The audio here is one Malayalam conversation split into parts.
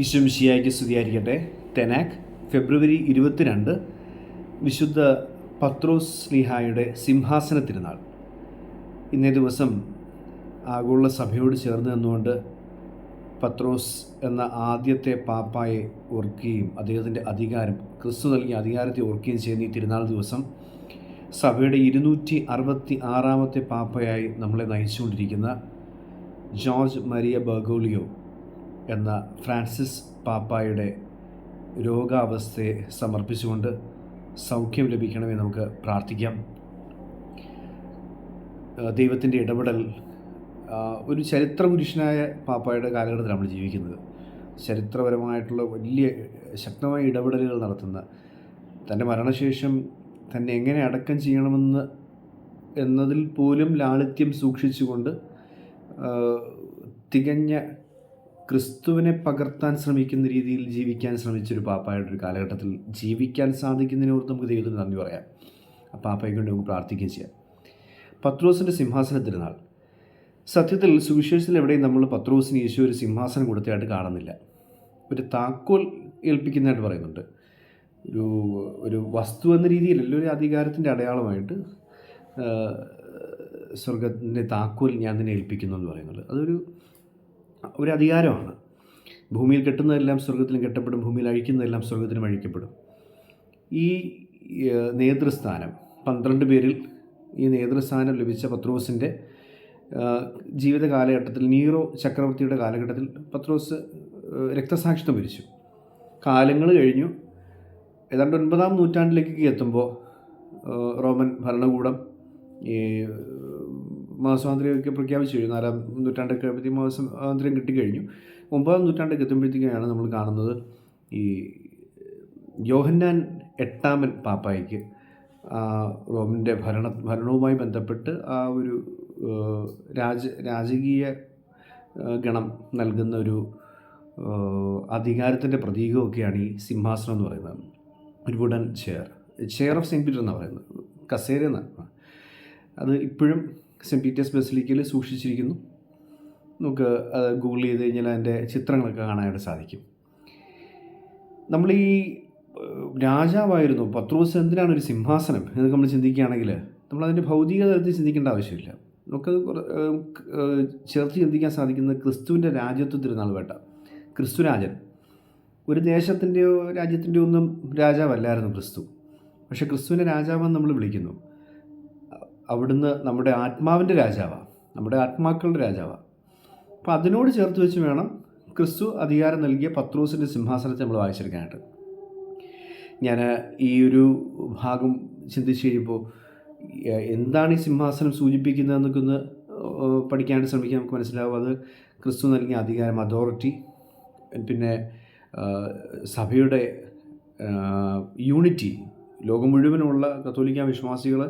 ഈശ്വമിഷിയായിക്ക് സ്തുതിയായിരിക്കട്ടെ. തെനാക് ഫെബ്രുവരി ഇരുപത്തിരണ്ട് വിശുദ്ധ പത്രോസ് സ്ലിഹായുടെ സിംഹാസന തിരുനാൾ ഇന്നേ ദിവസം ആഗോള സഭയോട് ചേർന്ന് നിന്നുകൊണ്ട് പത്രോസ് എന്ന ആദ്യത്തെ പാപ്പായെ ഓർക്കുകയും അദ്ദേഹത്തിന്റെ അധികാരം ക്രിസ്തു നൽകിയ അധികാരത്തെ ഓർക്കുകയും ചെയ്യുന്ന ഈ തിരുനാൾ ദിവസം സഭയുടെ ഇരുന്നൂറ്റി അറുപത്തി ആറാമത്തെ പാപ്പയായി നമ്മളെ നയിച്ചുകൊണ്ടിരിക്കുന്ന ജോർജ് മരിയ ബർഗോളിയോ എന്ന ഫ്രാൻസിസ് പാപ്പായുടെ രോഗാവസ്ഥയെ സമർപ്പിച്ചുകൊണ്ട് സൗഖ്യം ലഭിക്കണമേ നമുക്ക് പ്രാർത്ഥിക്കാം. ദൈവത്തിന്റെ ഇടപെടൽ ഒരു ചരിത്ര പുരുഷനായ പാപ്പായുടെ കാലഘട്ടത്തിലാണ് നമ്മൾ ജീവിക്കുന്നത്. ചരിത്രപരമായിട്ടുള്ള വലിയ ശക്തമായ ഇടപെടലുകൾ നടത്തുന്ന തന്റെ മരണശേഷം തന്നെ എങ്ങനെ അടക്കം ചെയ്യണമെന്ന് എന്നതിൽ പോലും ലാളിത്യം സൂക്ഷിച്ചുകൊണ്ട് തികഞ്ഞ ക്രിസ്തുവിനെ പകർത്താൻ ശ്രമിക്കുന്ന രീതിയിൽ ജീവിക്കാൻ ശ്രമിച്ചൊരു പാപ്പായുടെ ഒരു കാലഘട്ടത്തിൽ ജീവിക്കാൻ സാധിക്കുന്നതിനോർത്ത് നമുക്ക് ദൈവത്തിന് നന്ദി പറയാം. ആ പാപ്പയ്ക്ക് വേണ്ടി നമുക്ക് പ്രാർത്ഥിക്കുകയും ചെയ്യാം. പത്രോസിന്റെ സിംഹാസന തിരുനാൾ സത്യത്തിൽ സുവിശേഷത്തിൽ എവിടെയും നമ്മൾ പത്രോസിന് യേശു ഒരു സിംഹാസനം കൊടുത്തതായിട്ട് കാണുന്നില്ല. ഒരു താക്കോൽ ഏൽപ്പിക്കുന്നതായിട്ട് പറയുന്നുണ്ട്. ഒരു ഒരു വസ്തു എന്ന രീതിയിലല്ല ഒരു അധികാരത്തിന്റെ അടയാളമായിട്ട് സ്വർഗത്തിന്റെ താക്കോൽ ഞാൻ തന്നെ ഏൽപ്പിക്കുന്നു എന്ന് പറയുന്നുണ്ട്. അതൊരു ഒരു അധികാരമാണ് ഭൂമിയിൽ കെട്ടുന്നതെല്ലാം സ്വർഗത്തിലും കെട്ടപ്പെടും ഭൂമിയിൽ അഴിക്കുന്നതെല്ലാം സ്വർഗത്തിലും അഴിക്കപ്പെടും. ഈ നേതൃസ്ഥാനം പന്ത്രണ്ട് പേരിൽ ഈ നേതൃസ്ഥാനം ലഭിച്ച പത്രോസിന്റെ ജീവിത കാലഘട്ടത്തിൽ നീറോ ചക്രവർത്തിയുടെ കാലഘട്ടത്തിൽ പത്രോസ് രക്തസാക്ഷിത്വം വരിച്ചു. കാലങ്ങൾ കഴിഞ്ഞു. ഏതാണ്ട് ഒൻപതാം നൂറ്റാണ്ടിലേക്ക് എത്തുമ്പോൾ റോമൻ ഭരണകൂടം ഈ മാസ്വാതന്ത്ര്യമൊക്കെ പ്രഖ്യാപിച്ചു കഴിഞ്ഞു. നാലാം നൂറ്റാണ്ടൊക്കെ ആയപ്പോഴത്തേക്കും സ്വാതന്ത്ര്യം കിട്ടിക്കഴിഞ്ഞു. ഒമ്പതാം നൂറ്റാണ്ടൊക്കെ എത്തുമ്പോഴത്തേക്കാണ് നമ്മൾ കാണുന്നത് ഈ യോഹന്നാൻ എട്ടാമൻ പാപ്പായ്ക്ക് റോമിന്റെ ഭരണ ഭരണവുമായി ബന്ധപ്പെട്ട് ആ ഒരു രാജ രാജകീയ ഗണം നൽകുന്ന ഒരു അധികാരത്തിന്റെ പ്രതീകമൊക്കെയാണ് ഈ സിംഹാസനം എന്ന് പറയുന്നത്. ഒരു wooden chair chair of Saint Peter എന്നാണ് പറയുന്നത്. കസേര എന്നാണ് അത് ഇപ്പോഴും സെന്റ് പീറ്റേഴ്സ് ബസിലിക്കയിൽ സൂക്ഷിച്ചിരിക്കുന്നു. നമുക്ക് അത് ഗൂഗിൾ ചെയ്ത് കഴിഞ്ഞാൽ അതിന്റെ ചിത്രങ്ങളൊക്കെ കാണാനായിട്ട് സാധിക്കും. നമ്മൾ ഈ രാജാവായിരുന്നു പത്രോസ് എന്തിനാണ് ഒരു സിംഹാസനം? എന്നൊക്കെ നമ്മൾ ചിന്തിക്കുകയാണെങ്കിൽ നമ്മളതിന്റെ ഭൗതിക തലത്തിൽ ചിന്തിക്കേണ്ട ആവശ്യമില്ല. ഏഹ്, ചേർത്ത് ചിന്തിക്കാൻ സാധിക്കുന്നത് ക്രിസ്തുവിന്റെ രാജ്യത്വ തിരുനാൾ ക്രിസ്തു ക്രിസ്തുരാജൻ. ഒരു ദേശത്തിന്റെയോ രാജ്യത്തിന്റെയോ ഒന്നും രാജാവല്ലായിരുന്നു ക്രിസ്തു. പക്ഷേ ക്രിസ്തുവിനെ രാജാവെന്ന് നമ്മൾ വിളിക്കുന്നു. അവിടുന്ന് നമ്മുടെ ആത്മാവിന്റെ രാജാവാണ് നമ്മുടെ ആത്മാക്കളുടെ രാജാവാണ് അപ്പോൾ അതിനോട് ചേർത്ത് വെച്ച് വേണം ക്രിസ്തു അധികാരം നൽകിയ പത്രോസിന്റെ സിംഹാസനത്തെ നമ്മൾ വായിച്ചെടുക്കാനായിട്ട്. ഞാൻ ഈ ഒരു ഭാഗം ചിന്തിച്ച് കഴിയുമ്പോൾ എന്താണ് ഈ സിംഹാസനം സൂചിപ്പിക്കുന്നതെന്നൊക്കെ ഒന്ന് പഠിക്കാനായിട്ട് ശ്രമിക്കാൻ നമുക്ക് മനസ്സിലാവും. അത് ക്രിസ്തു നൽകിയ അധികാരം അതോറിറ്റി പിന്നെ സഭയുടെ യൂണിറ്റി ലോകം മുഴുവനുമുള്ള കത്തോലിക്ക വിശ്വാസികൾ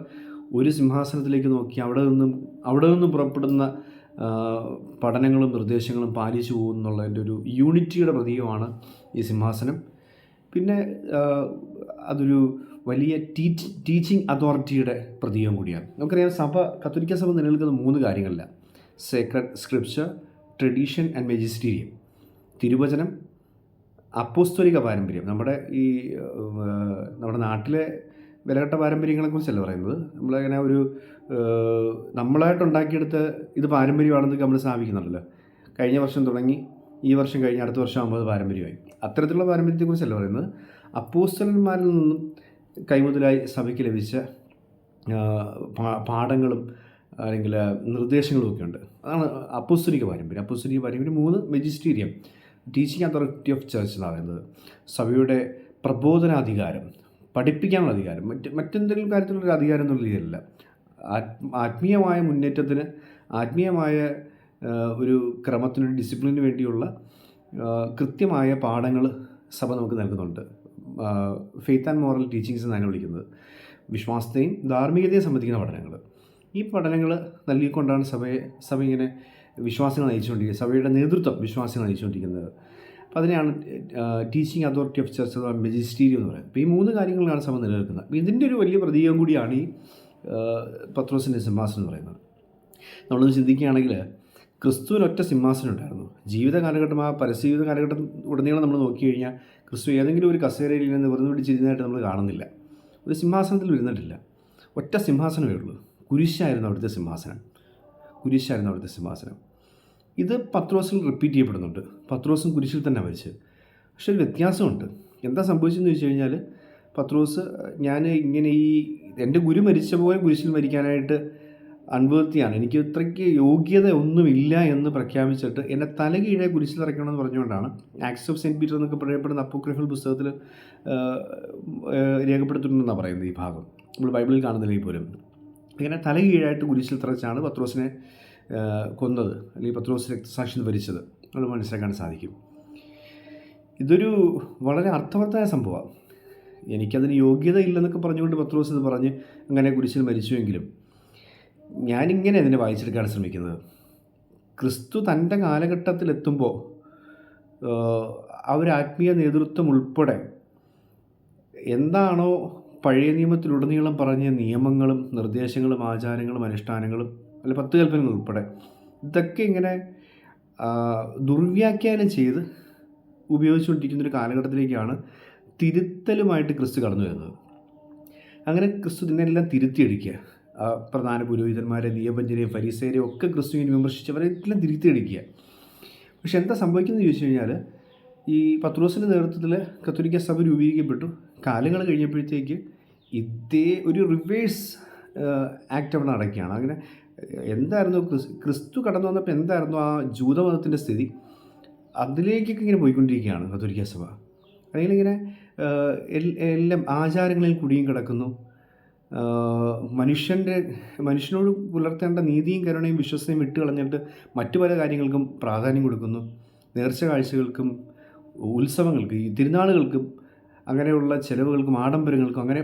ഒരു സിംഹാസനത്തിലേക്ക് നോക്കി അവിടെ നിന്നും അവിടെ നിന്നും പുറപ്പെടുന്ന പഠനങ്ങളും നിർദ്ദേശങ്ങളും പാലിച്ചു പോകുന്നുള്ളതിന്റെ ഒരു യൂണിറ്റിയുടെ പ്രതീകമാണ് ഈ സിംഹാസനം. പിന്നെ അതൊരു വലിയ ടീച്ച് ടീച്ചിങ് അതോറിറ്റിയുടെ പ്രതീകം കൂടിയാണ്. നമുക്കറിയാം സഭ കത്തോലിക്ക സഭ നിലനിൽക്കുന്ന മൂന്ന് കാര്യങ്ങളില്ല. Sacred scripture tradition and magisterium. തിരുവചനം അപ്പോസ്തോലിക പാരമ്പര്യം. നമ്മുടെ ഈ നമ്മുടെ നാട്ടിലെ വിലകെട്ട പാരമ്പര്യങ്ങളെക്കുറിച്ചല്ല പറയുന്നത്. നമ്മളങ്ങനെ ഒരു നമ്മളായിട്ട് ഉണ്ടാക്കിയെടുത്ത ഇത് പാരമ്പര്യമാണെന്ന് നമ്മൾ സ്ഥാപിക്കുന്നുണ്ടല്ലോ. കഴിഞ്ഞ വർഷം തുടങ്ങി ഈ വർഷം കഴിഞ്ഞ് അടുത്ത വർഷം ആകുമ്പോൾ പാരമ്പര്യമായി. അത്തരത്തിലുള്ള പാരമ്പര്യത്തെക്കുറിച്ചല്ല പറയുന്നത്. അപ്പോസ്തലന്മാരിൽ നിന്നും കൈമുതലായി സഭയ്ക്ക് ലഭിച്ച പാഠങ്ങളും അല്ലെങ്കിൽ നിർദ്ദേശങ്ങളും ഒക്കെ ഉണ്ട്. അതാണ് അപ്പോസ്തലിക പാരമ്പര്യം. അപ്പോസ്തലിക പാരമ്പര്യം മൂന്ന് magisterium teaching authority of church എന്ന് പറയുന്നത്. സഭയുടെ പ്രബോധനാധികാരം പഠിപ്പിക്കാനുള്ള അധികാരം. മറ്റ് മറ്റെന്തെങ്കിലും കാര്യത്തിലുള്ള അധികാരം എന്നുള്ള രീതിയിലല്ല. ആത്മ ആത്മീയമായ മുന്നേറ്റത്തിന് ആത്മീയമായ ഒരു ക്രമത്തിനൊരു ഡിസിപ്ലിന് വേണ്ടിയുള്ള കൃത്യമായ പാഠങ്ങൾ സഭ നമുക്ക് നൽകുന്നുണ്ട്. ഫെയ്ത്ത് ആൻഡ് മോറൽ ടീച്ചിങ്സ് എന്നാണ് വിളിക്കുന്നത്. വിശ്വാസത്തെയും ധാർമ്മികതയും സംബന്ധിക്കുന്ന പഠനങ്ങൾ ഈ പഠനങ്ങൾ നൽകിക്കൊണ്ടാണ് സഭയെ സഭ ഇങ്ങനെ വിശ്വാസങ്ങൾ നയിച്ചുകൊണ്ടിരിക്കുന്നത്. സഭയുടെ നേതൃത്വം വിശ്വാസങ്ങൾ നയിച്ചുകൊണ്ടിരിക്കുന്നത്. അപ്പോൾ അതിനെയാണ് ടീച്ചിങ് അതോറിറ്റി ഓഫ് ചർച്ച് അഥവാ മെജിസ്റ്റീരിയം എന്ന് പറയുന്നത്. അപ്പോൾ ഈ മൂന്ന് കാര്യങ്ങളാണ് സഭ നിലനിൽക്കുന്നത്. അപ്പോൾ ഇതിന്റെ ഒരു വലിയ പ്രതീകം കൂടിയാണ് ഈ പത്രോസിന്റെ സിംഹാസനം എന്ന് പറയുന്നത്. നമ്മളൊന്ന് ചിന്തിക്കുകയാണെങ്കിൽ ക്രിസ്തുവിന് ഒറ്റ സിംഹാസനം ഉണ്ടായിരുന്നു. ജീവിത കാലഘട്ടം ആ പരസ്യജീവിത കാലഘട്ടം ഉടനീളം നമ്മൾ നോക്കി കഴിഞ്ഞാൽ ക്രിസ്തു ഏതെങ്കിലും ഒരു കസേരയിൽ നിന്ന് നിവർന്നു പിടിച്ചിരുന്നതായിട്ട് നമ്മൾ കാണുന്നില്ല. ഒരു സിംഹാസനത്തിൽ ഇരുന്നിട്ടില്ല. ഒറ്റ സിംഹാസനമേ ഉള്ളൂ. കുരിശായിരുന്നു അവിടുത്തെ സിംഹാസനം. കുരിശായിരുന്നു അവിടുത്തെ സിംഹാസനം. ഇത് പത്രോസിൽ റിപ്പീറ്റ് ചെയ്യപ്പെടുന്നുണ്ട്. പത്രോസും കുരിശിൽ തന്നെ മരിച്ച്. പക്ഷേ ഒരു വ്യത്യാസമുണ്ട്. എന്താ സംഭവിച്ചതെന്ന് ചോദിച്ചു കഴിഞ്ഞാൽ പത്രോസ് ഞാൻ ഇങ്ങനെ ഈ എന്റെ ഗുരു മരിച്ച പോലെ കുരിശിൽ മരിക്കാനായിട്ട് അൺവേർത്തിയാണ്. എനിക്ക് ഇത്രയ്ക്ക് യോഗ്യത ഒന്നുമില്ല എന്ന് പ്രഖ്യാപിച്ചിട്ട് എന്നെ തലകീഴെ കുരിശിൽ ഇറക്കണമെന്ന് പറഞ്ഞുകൊണ്ടാണ് ആക്സ് ഓഫ് സെന്റ് പീറ്റർ എന്നൊക്കെ പറയപ്പെടുന്ന അപ്പോക്രിഫൽ പുസ്തകത്തിൽ രേഖപ്പെടുത്തിയിട്ടുണ്ടെന്നാണ് പറയുന്നത് ഈ ഭാഗം. നമ്മൾ ബൈബിളിൽ കാണുന്നില്ലെങ്കിൽ പോലും. ഇങ്ങനെ തലകീഴായിട്ട് കുരിശിൽ തറച്ചാണ് പത്രോസിനെ കൊന്നത് അല്ലെങ്കിൽ പത്രോസ് രക്തസാക്ഷിയിൽ ഭരിച്ചത് നമ്മൾ മനസ്സിലാക്കാൻ സാധിക്കും. ഇതൊരു വളരെ അർത്ഥവത്തായ സംഭവമാണ്. എനിക്കതിന് യോഗ്യത ഇല്ലെന്നൊക്കെ പറഞ്ഞുകൊണ്ട് പത്രോസ് ഇത് പറഞ്ഞ് അങ്ങനെ കുരിശിൽ മരിച്ചുവെങ്കിലും ഞാനിങ്ങനെ അതിനെ വായിച്ചെടുക്കാൻ ശ്രമിക്കുന്നത്. ക്രിസ്തു തന്റെ കാലഘട്ടത്തിലെത്തുമ്പോൾ ആ ഒരു ആത്മീയ നേതൃത്വം ഉൾപ്പെടെ എന്താണോ പഴയ നിയമത്തിലുടനീളം പറഞ്ഞ നിയമങ്ങളും നിർദ്ദേശങ്ങളും ആചാരങ്ങളും അനുഷ്ഠാനങ്ങളും അല്ല പത്ത് കൽപ്പനകൾ ഉൾപ്പെടെ. ഇതൊക്കെ ഇങ്ങനെ ദുർവ്യാഖ്യാനം ചെയ്ത് ഉപയോഗിച്ചുകൊണ്ടിരിക്കുന്ന ഒരു കാലഘട്ടത്തിലേക്കാണ് തിരുത്തലുമായിട്ട് ക്രിസ്തു കടന്നു വരുന്നത്. അങ്ങനെ ക്രിസ്തു ഇതിനെല്ലാം തിരുത്തിയടിക്കുക. പ്രധാന പുരോഹിതന്മാരെ നിയമജ്ഞരെയും ഫരീസേരെയും ഒക്കെ ക്രിസ്തുവിനെ വിമർശിച്ചവരെല്ലാം തിരുത്തിയടിക്കുക. പക്ഷെ എന്താ സംഭവിക്കുന്നത് ചോദിച്ചു കഴിഞ്ഞാൽ ഈ പത്രോസിന്റെ നേതൃത്വത്തിൽ കത്തോലിക്ക സഭ രൂപീകരിക്കപ്പെട്ടു. കാലങ്ങൾ കഴിഞ്ഞപ്പോഴത്തേക്ക് ഇതേ ഒരു റിവേഴ്സ് ആക്ട് അവിടെ നടക്കുകയാണ്. അങ്ങനെ എന്തായിരുന്നു ക്രിസ്തു കടന്നു വന്നപ്പോൾ എന്തായിരുന്നു ആ ജൂതമതത്തിന്റെ സ്ഥിതി? അതിലേക്കൊക്കെ ഇങ്ങനെ പോയിക്കൊണ്ടിരിക്കുകയാണ് കത്തോലിക്ക സഭ. അല്ലെങ്കിൽ ഇങ്ങനെ എല്ലാം ആചാരങ്ങളിൽ കുടിയും കിടക്കുന്നു. മനുഷ്യന്റെ മനുഷ്യനോട് പുലർത്തേണ്ട നീതിയും കരുണയും വിശ്വസനയും വിട്ട് കളഞ്ഞിട്ട് മറ്റു പല കാര്യങ്ങൾക്കും പ്രാധാന്യം കൊടുക്കുന്നു. നേർച്ച കാഴ്ചകൾക്കും ഉത്സവങ്ങൾക്ക് തിരുനാളുകൾക്കും അങ്ങനെയുള്ള ചിലവുകൾക്കും ആഡംബരങ്ങൾക്കും അങ്ങനെ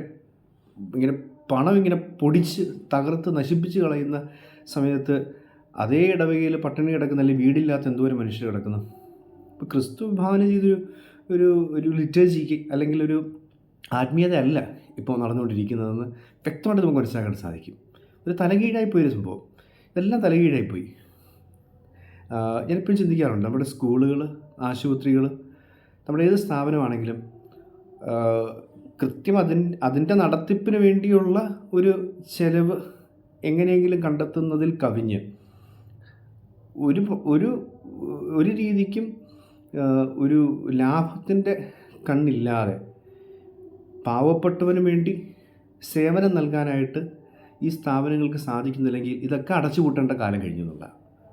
ഇങ്ങനെ പണം ഇങ്ങനെ പൊടിച്ച് തകർത്ത് നശിപ്പിച്ച് കളയുന്ന സമയത്ത് അതേ ഇടവകയിൽ പട്ടിണി കിടക്കുന്ന അല്ലെങ്കിൽ വീടില്ലാത്ത എന്തോരം മനുഷ്യർ കിടക്കുന്നു. ഇപ്പോൾ ക്രിസ്തു വിഭാവന ചെയ്തൊരു ഒരു ഒരു ലിറ്റേജിക്ക് അല്ലെങ്കിൽ ഒരു ആത്മീയത അല്ല ഇപ്പോൾ നടന്നുകൊണ്ടിരിക്കുന്നതെന്ന് വ്യക്തമായിട്ട് നമുക്ക് മനസ്സിലാക്കാൻ സാധിക്കും. ഒരു തലകീഴായി പോയൊരു സംഭവം. ഇതെല്ലാം തലകീഴായിപ്പോയി. ഞാനിപ്പോഴും ചിന്തിക്കാറുണ്ട് നമ്മുടെ സ്കൂളുകൾ ആശുപത്രികൾ നമ്മുടെ ഏത് സ്ഥാപനമാണെങ്കിലും കൃത്യം അതിൻ അതിന്റെ നടത്തിപ്പിന് വേണ്ടിയുള്ള ഒരു ചെലവ് എങ്ങനെയെങ്കിലും കണ്ടെത്തുന്നതിൽ കവിഞ്ഞ്. ഒരു ഒരു ഒരു രീതിക്കും ഒരു ലാഭത്തിന്റെ കണ്ണില്ലാതെ പാവപ്പെട്ടവന് വേണ്ടി സേവനം നൽകാനായിട്ട് ഈ സ്ഥാപനങ്ങൾക്ക് സാധിക്കുന്നില്ലെങ്കിൽ ഇതൊക്കെ അടച്ചുപൂട്ടേണ്ട കാലം കഴിഞ്ഞു എന്നുള്ള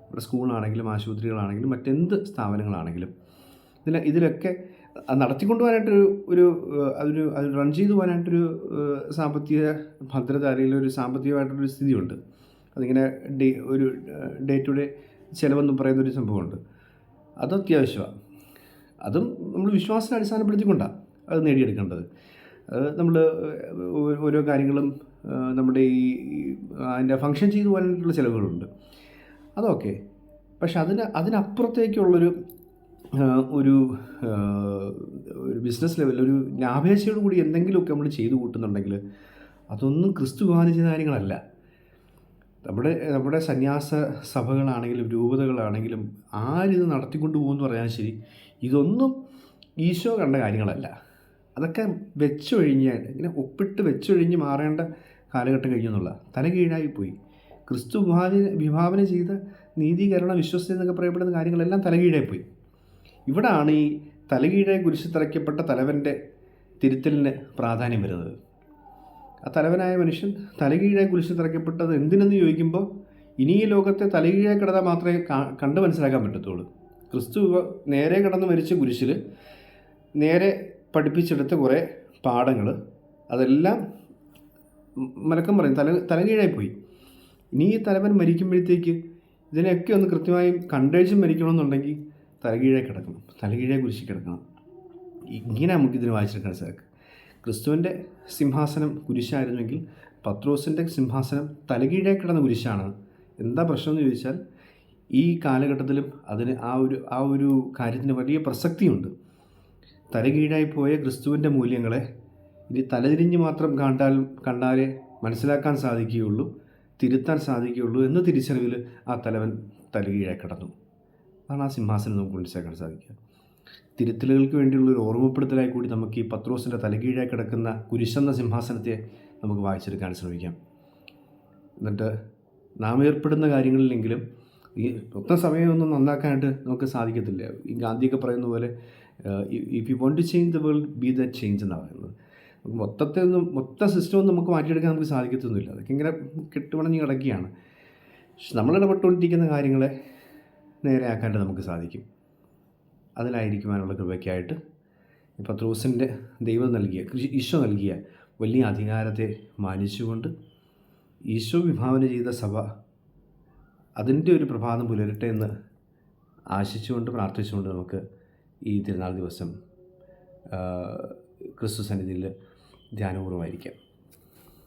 ഇവിടെ സ്കൂളാണെങ്കിലും ആശുപത്രികളാണെങ്കിലും മറ്റെന്ത് സ്ഥാപനങ്ങളാണെങ്കിലും ഇതിൽ ഇതിലൊക്കെ അത് നടത്തിക്കൊണ്ടു പോകാനായിട്ടൊരു ഒരു അതൊരു അത് റൺ ചെയ്തു പോകാനായിട്ടൊരു സാമ്പത്തിക ഭദ്രത അല്ലെങ്കിൽ ഒരു സാമ്പത്തികമായിട്ടൊരു സ്ഥിതിയുണ്ട്. അതിങ്ങനെ ഡേ ഒരു ഡേ ടു ഡേ ചിലവെന്ന് പറയുന്നൊരു സംഭവമുണ്ട്. അത് അത്യാവശ്യമാണ് അതും നമ്മൾ വിശ്വാസത്തെ അടിസ്ഥാനപ്പെടുത്തിക്കൊണ്ടാണ് അത് നേടിയെടുക്കേണ്ടത്. അത് നമ്മൾ ഓരോ കാര്യങ്ങളും നമ്മുടെ ഈ അതിന്റെ ഫങ്ഷൻ ചെയ്തു പോകാനായിട്ടുള്ള ചിലവുകളുണ്ട്. അതൊക്കെ. പക്ഷെ അതിന് അതിനപ്പുറത്തേക്കുള്ളൊരു ഒരു ഒരു ബിസിനസ് ലെവലിൽ ഒരു ലാഭേച്ഛയോട് കൂടി എന്തെങ്കിലുമൊക്കെ നമ്മൾ ചെയ്തു കൂട്ടുന്നുണ്ടെങ്കിൽ അതൊന്നും ക്രിസ്തു ബാധിച്ച കാര്യങ്ങളല്ല. നമ്മുടെ നമ്മുടെ സന്യാസ സഭകളാണെങ്കിലും രൂപതകളാണെങ്കിലും ആരിത് നടത്തിക്കൊണ്ട് പോകുമെന്ന് പറഞ്ഞാൽ ശരി ഇതൊന്നും ഈശോ കണ്ട കാര്യങ്ങളല്ല. അതൊക്കെ വെച്ചൊഴിഞ്ഞ് ഇങ്ങനെ ഒപ്പിട്ട് വെച്ചൊഴിഞ്ഞ് മാറേണ്ട കാലഘട്ടം കഴിഞ്ഞെന്നുള്ള തല കീഴായിപ്പോയി പോയി. ക്രിസ്തു വിഭാവന വിഭാവന ചെയ്ത നീതീകരണ വിശ്വസ്ത എന്നൊക്കെ പറയപ്പെടുന്ന കാര്യങ്ങളെല്ലാം തലകീഴായി പോയി. ഇവിടാണ് ഈ തലകീഴെ കുരിശ് തറയ്ക്കപ്പെട്ട തലവന്റെ തിരുത്തലിന് പ്രാധാന്യം വരുന്നത്. ആ തലവനായ മനുഷ്യൻ തലകീഴെ കുരിശ് തറയ്ക്കപ്പെട്ടത് എന്തിനെന്ന് ചോദിക്കുമ്പോൾ ഇനി ഈ ലോകത്തെ തലകീഴെ കിടന്ന മാത്രമേ കണ്ട് മനസ്സിലാക്കാൻ പറ്റത്തുള്ളൂ. ക്രിസ്തു നേരെ കിടന്ന് മരിച്ച കുരിശിൽ നേരെ പഠിപ്പിച്ചെടുത്ത കുറേ പാഠങ്ങൾ അതെല്ലാം മലക്കം പറയും തല തലകീഴായി പോയി. ഇനി ഈ തലവൻ മരിക്കുമ്പോഴത്തേക്ക് ഇതിനെയൊക്കെ ഒന്ന് കൃത്യമായും കണ്ടേച്ചും മരിക്കണമെന്നുണ്ടെങ്കിൽ തലകീഴായി കിടക്കണം തലകീഴെ കുരിശി കിടക്കണം. ഇങ്ങനെ നമുക്കിതിന് വായിച്ചെടുക്കാൻ സാധിക്കും. ക്രിസ്തുവിന്റെ സിംഹാസനം കുരിശായിരുന്നെങ്കിൽ പത്രോസിന്റെ സിംഹാസനം തലകീഴെ കിടന്ന കുരിശാണ്. എന്താ പ്രശ്നം എന്ന് ചോദിച്ചാൽ ഈ കാലഘട്ടത്തിലും അതിന് ആ ഒരു ആ ഒരു കാര്യത്തിന് വലിയ പ്രസക്തിയുണ്ട്. തലകീഴായി പോയ ക്രിസ്തുവിന്റെ മൂല്യങ്ങളെ ഇനി തലതിരിഞ്ഞ് മാത്രം കണ്ടാൽ കണ്ടാലേ മനസ്സിലാക്കാൻ സാധിക്കുകയുള്ളൂ തിരുത്താൻ സാധിക്കുകയുള്ളൂ എന്ന തിരിച്ചറിവിൽ ആ തലവൻ തലകീഴെ കിടന്നു. അതാണ് ആ സിംഹാസനം നമുക്ക് മനസ്സിലാക്കാൻ സാധിക്കുക. തിരുത്തലുകൾക്ക് വേണ്ടിയുള്ള ഒരു ഓർമ്മപ്പെടുത്തലായി കൂടി നമുക്ക് ഈ പത്രോസിന്റെ തലകീഴായി കിടക്കുന്ന കുരിശെന്ന സിംഹാസനത്തെ നമുക്ക് വായിച്ചെടുക്കാൻ ശ്രമിക്കാം. എന്നിട്ട് നാം ഏർപ്പെടുന്ന കാര്യങ്ങളിലെങ്കിലും ഈ മൊത്തം സമയമൊന്നും നന്നാക്കാനായിട്ട് നമുക്ക് സാധിക്കത്തില്ല. ഈ ഗാന്ധിയൊക്കെ പറയുന്ന പോലെ if you want to change the world be the change എന്നാണ് പറയുന്നത്. മൊത്തത്തെ ഒന്നും മൊത്ത സിസ്റ്റം നമുക്ക് മാറ്റിയെടുക്കാൻ നമുക്ക് സാധിക്കത്തൊന്നുമില്ല. അതൊക്കെ ഇങ്ങനെ കെട്ടുപണഞ്ഞ് കിടക്കുകയാണ്. പക്ഷെ നമ്മൾ ഇടപെട്ടുകൊണ്ടിരിക്കുന്ന കാര്യങ്ങളെ നേരെയാക്കാനായിട്ട് നമുക്ക് സാധിക്കും. അതിലായിരിക്കുവാനുള്ള കൃപയ്ക്കായിട്ട് പത്രോസിന്റെ ദൈവം നൽകിയ ഈശോ നൽകിയ വലിയ അധികാരത്തെ മാനിച്ചുകൊണ്ട് ഈശോ വിഭാവന ചെയ്ത സഭ അതിന്റെ ഒരു പ്രഭാതം പുലരട്ടെ എന്ന് ആശിച്ചുകൊണ്ട് പ്രാർത്ഥിച്ചുകൊണ്ട് നമുക്ക് ഈ തിരുനാൾ ദിവസം ക്രിസ്തു സന്നിധിയിൽ ധ്യാനപൂർവമായിരിക്കാം.